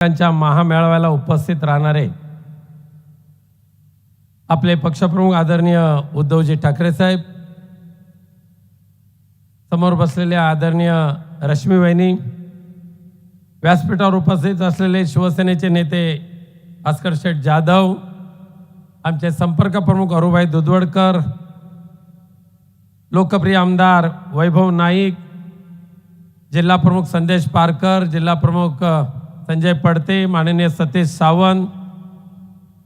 त्यांच्या महामेळाव्याला उपस्थित राहणारे आपले पक्षप्रमुख आदरणीय उद्धवजी ठाकरे साहेब समोर बसलेले आदरणीय रश्मी वहिनी व्यासपीठावर उपस्थित असलेले शिवसेनेचे नेते भास्कर शेठ जाधव आमचे संपर्क प्रमुख अरुभाई दुधवडकर लोकप्रिय आमदार वैभव नाईक जिल्हा प्रमुख संदेश पारकर जिल्हा प्रमुख संजय पडते माननीय सतीश सावंत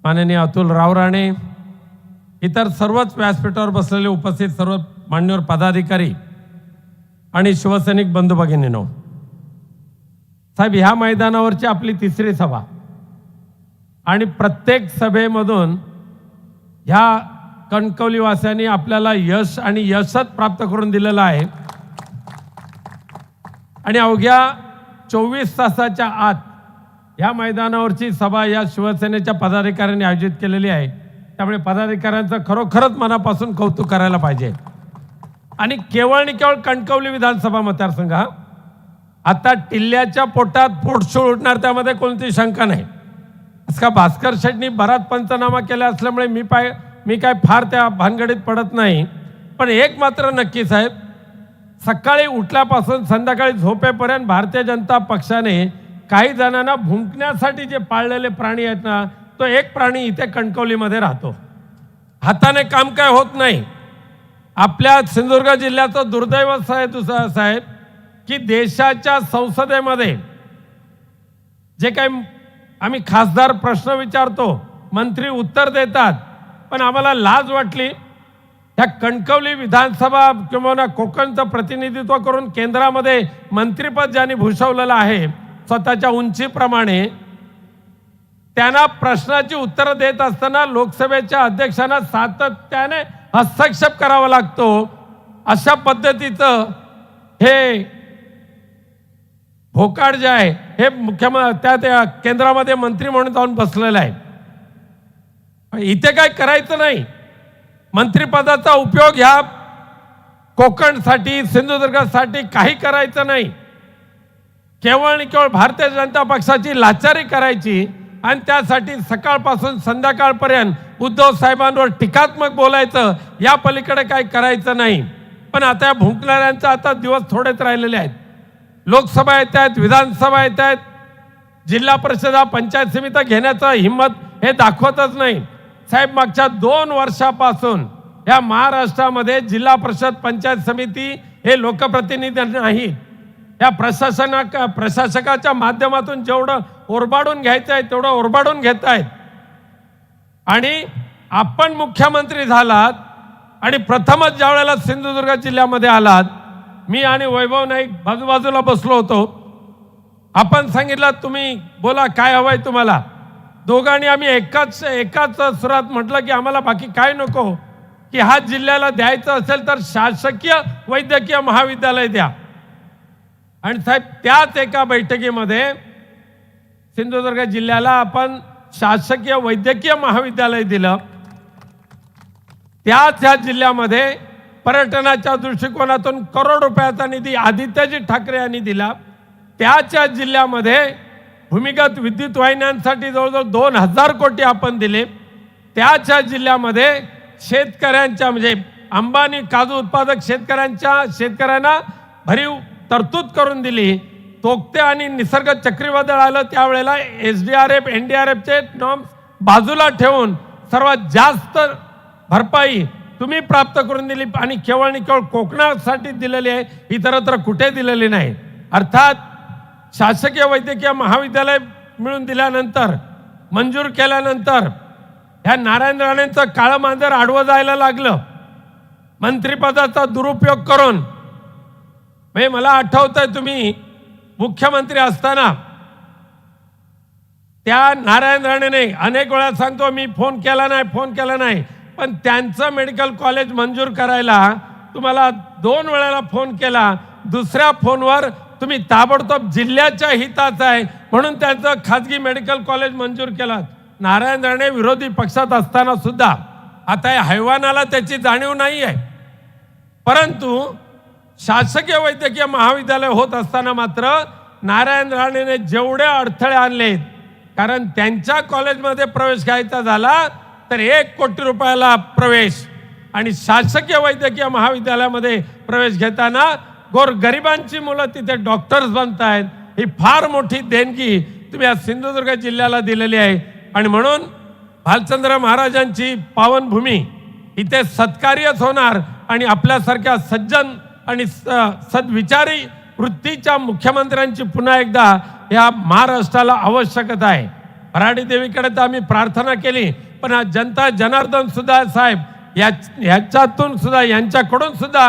माननीय अतुल रावराणे इतर सर्वच व्यासपीठावर बसलेले उपस्थित सर्व मान्यवर पदाधिकारी आणि शिवसैनिक बंधू भगिनीनो साहेब ह्या मैदानावरची आपली तिसरी सभा आणि प्रत्येक सभेमधून ह्या कणकवलीवासियांनी आपल्याला यश आणि यशच प्राप्त करून दिलेलं आहे. आणि अवघ्या चोवीस तासाच्या आत या मैदानावरची सभा या शिवसेनेच्या पदाधिकाऱ्यांनी आयोजित केलेली आहे. त्यामुळे पदाधिकाऱ्यांचं खरोखरच मनापासून कौतुक करायला पाहिजे. आणि केवळ आणि केवळ कणकवली विधानसभा मतदारसंघ हा. आता टिल्ल्याच्या पोटात पोटशूळ उठणार त्यामध्ये कोणती शंका नाही. का भास्कर शेटनी बराच पंचनामा केला असल्यामुळे मी पाय मी काय फार त्या भानगडीत पडत नाही. पण एक मात्र नक्की साहेब सकाळी उठल्यापासून संध्याकाळी झोपेपर्यंत भारतीय जनता पक्षाने काही जणांना भुंकण्यासाठी जे पाळलेले प्राणी आहेत ना तो एक प्राणी इथे कणकवलीमध्ये राहतो. हाताने काम काय होत नाही. आपल्या सिंधुदुर्ग जिल्ह्याचं दुर्दैव आहे दुसरं साहेब की देशाच्या संसदेमध्ये जे काही आम्ही खासदार प्रश्न विचारतो मंत्री उत्तर देतात पण आम्हाला लाज वाटली. ह्या कणकवली विधानसभा किंवा कोकणचं प्रतिनिधित्व करून केंद्रामध्ये मंत्रीपद ज्यांनी भूषवलेलं आहे स्वतःच्या उंचीप्रमाणे त्यांना प्रश्नाची उत्तरं देत असताना लोकसभेच्या अध्यक्षांना सातत्याने हस्तक्षेप करावा लागतो. अशा पद्धतीचं हे भोकाड जे आहे हे मुख्यम त्या त्या केंद्रामध्ये मंत्री म्हणून जाऊन बसलेलं आहे. इथे काय करायचं नाही. मंत्रिपदाचा उपयोग ह्या कोकणसाठी सिंधुदुर्गासाठी काही करायचं नाही. केवळ आणि केवळ भारतीय जनता पक्षाची लाचारी करायची आणि त्यासाठी सकाळपासून संध्याकाळपर्यंत उद्धव साहेबांवर टीकात्मक बोलायचं या पलीकडे काही करायचं नाही. पण आता या भुंकणाऱ्यांचा आता दिवस थोडेच राहिलेले आहेत. लोकसभा येत आहेत विधानसभा येत आहेत. जिल्हा परिषदा पंचायत समिती घेण्याचं हिंमत हे दाखवतच नाही. साहेब मागच्या दोन वर्षापासून या महाराष्ट्रामध्ये जिल्हा परिषद पंचायत समिती हे लोकप्रतिनिधी नाहीत. या प्रशासना प्रशासकाच्या माध्यमातून जेवढं ओरबाडून घ्यायचं आहे तेवढं ओरबाडून घेत आहेत आणि आपण मुख्यमंत्री झालात आणि प्रथमच ज्या वेळेला सिंधुदुर्ग जिल्ह्यामध्ये आलात मी आणि वैभव नाईक बाजूबाजूला बसलो होतो. आपण सांगितलं तुम्ही बोला काय हवंय तुम्हाला? दोघांनी आम्ही एकाच एकाच सुरात म्हटलं की आम्हाला बाकी काय नको? की हा जिल्ह्याला द्यायचं असेल तर शासकीय वैद्यकीय महाविद्यालय द्या. आणि साहेब त्याच एका बैठकीमध्ये सिंधुदुर्ग जिल्ह्याला आपण शासकीय वैद्यकीय महाविद्यालय दिलं. त्याच ह्या जिल्ह्यामध्ये पर्यटनाच्या दृष्टिकोनातून करोड रुपयाचा निधी आदित्यजी ठाकरे यांनी दिला. त्याच या जिल्ह्यामध्ये भूमिगत विद्युत वाहिन्यांसाठी जवळजवळ दोन हजार कोटी आपण दिले. त्याच या जिल्ह्यामध्ये शेतकऱ्यांच्या म्हणजे अंबानी काजू उत्पादक शेतकऱ्यांच्या शेतकऱ्यांना भरीव तरतूद करून दिली. तोकते आणि निसर्ग चक्रीवादळ आलं त्यावेळेला S D R F N D R एफचे norms बाजूला ठेवून सर्वात जास्त भरपाई तुम्ही प्राप्त करून दिली आणि केवळ आणि केवळ कोकणासाठी दिलेली आहे इतरत्र कुठे दिलेली नाही. अर्थात शासकीय वैद्यकीय महाविद्यालय मिळून दिल्यानंतर मंजूर केल्यानंतर ह्या नारायण राणेंचं काळं मांजर आडवं जायला लागलं. मंत्रिपदाचा दुरुपयोग करून म्हणजे मला आठवतंय तुम्ही मुख्यमंत्री असताना त्या नारायण राणेने अनेक वेळा सांगतो मी फोन केला नाही फोन केला नाही. पण त्यांचं मेडिकल कॉलेज मंजूर करायला तुम्हाला दोन वेळेला फोन केला. दुसऱ्या फोनवर तुम्ही ताबडतोब जिल्ह्याच्या हिताचं आहे म्हणून त्यांचं खाजगी मेडिकल कॉलेज मंजूर केलं. नारायण राणे विरोधी पक्षात असताना सुद्धा आता या हैवानाला त्याची जाणीव नाही आहे परंतु शासकीय वैद्यकीय महाविद्यालय होत असताना मात्र नारायण राणेने जेवढे अडथळे आणले कारण त्यांच्या कॉलेजमध्ये प्रवेश घ्यायचा झाला तर एक कोटी रुपयाला प्रवेश. आणि शासकीय वैद्यकीय महाविद्यालयामध्ये प्रवेश घेताना गोर गरिबांची मुलं तिथे डॉक्टर्स बनत आहेत. ही फार मोठी देणगी तुम्ही आज सिंधुदुर्ग जिल्ह्याला दिलेली आहे. आणि म्हणून भालचंद्र महाराजांची पावनभूमी इथे सत्कार्यच होणार आणि आपल्यासारख्या सज्जन आणि स- सद्विचारी वृत्तीच्या मुख्यमंत्र्यांची पुन्हा एकदा या महाराष्ट्राला आवश्यकता आहे. भराडी देवीकडे तर आम्ही प्रार्थना केली पण आज जनता जनार्दन सुद्धा साहेब या ह्याच्यातून सुद्धा यांच्याकडून सुद्धा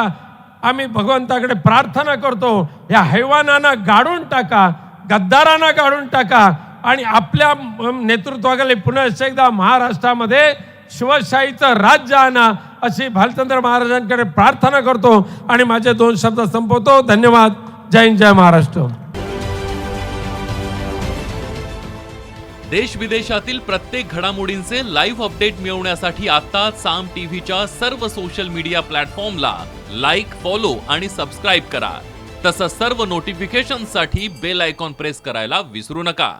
आम्ही भगवंताकडे प्रार्थना करतो या हैवानांना गाडून टाका गद्दारांना गाडून टाका आणि आपल्या म- नेतृत्वाखाली पुन्हा एकदा महाराष्ट्रामध्ये शिवशाहीचं राज्य आणा अशी भालचंद्र महाराजांकडे प्रार्थना करतो आणि माझे दोन शब्द संपवतो. धन्यवाद. जय हिंद जय महाराष्ट्र. देश विदेशातील प्रत्येक घडामोडींचे लाईव्ह अपडेट मिळवण्यासाठी आता साम टीव्हीच्या सर्व सोशल मीडिया प्लॅटफॉर्मला लाईक फॉलो आणि सबस्क्राईब करा. तसंच सर्व नोटिफिकेशनसाठी बेल आयकॉन प्रेस करायला विसरू नका.